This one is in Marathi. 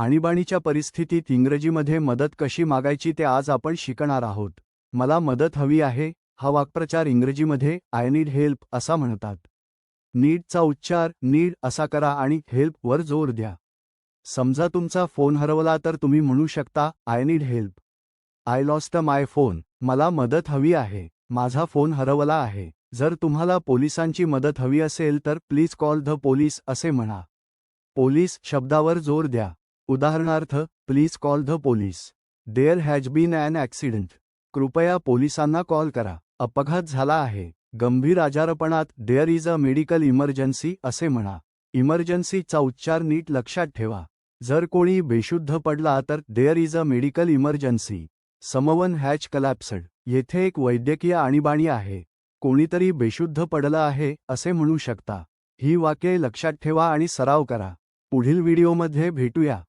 आणीबाणीच्या परिस्थितीत इंग्रजीमध्ये मदत कशी मागायची ते आज आपण शिकणार आहोत. मला मदत हवी आहे हा वाक्प्रचार इंग्रजीमध्ये आय नीड हेल्प असा म्हणतात. नीडचा उच्चार नीड असा करा आणि हेल्प वर जोर द्या. समजा तुमचा फोन हरवला तर तुम्ही म्हणू शकता I need help I lost my phone मला मदत हवी आहे. माझा फोन हरवला आहे. जर तुम्हाला पोलिसांची मदत हवी असेल तर प्लीज कॉल द पोलीस असे म्हणा. पोलीस शब्दावर जोर द्या. उदाहरणार्थ please call the police there has been an accident कृपया पोलिसांना कॉल करा. अपघात झाला आहे. गंभीर आजारपणात there is a medical emergency असे म्हणा. इमर्जन्सीचा उच्चार नीट लक्षात ठेवा. जर कोणी बेशुद्ध पडला तर there is a medical emergency someone has collapsed येथे एक वैद्यकीय आणीबाणी आहे. कोणीतरी बेशुद्ध पडलं आहे असे म्हणू शकता. ही वाक्ये लक्षात ठेवा आणि सराव करा. पुढील व्हिडिओमध्ये भेटूया.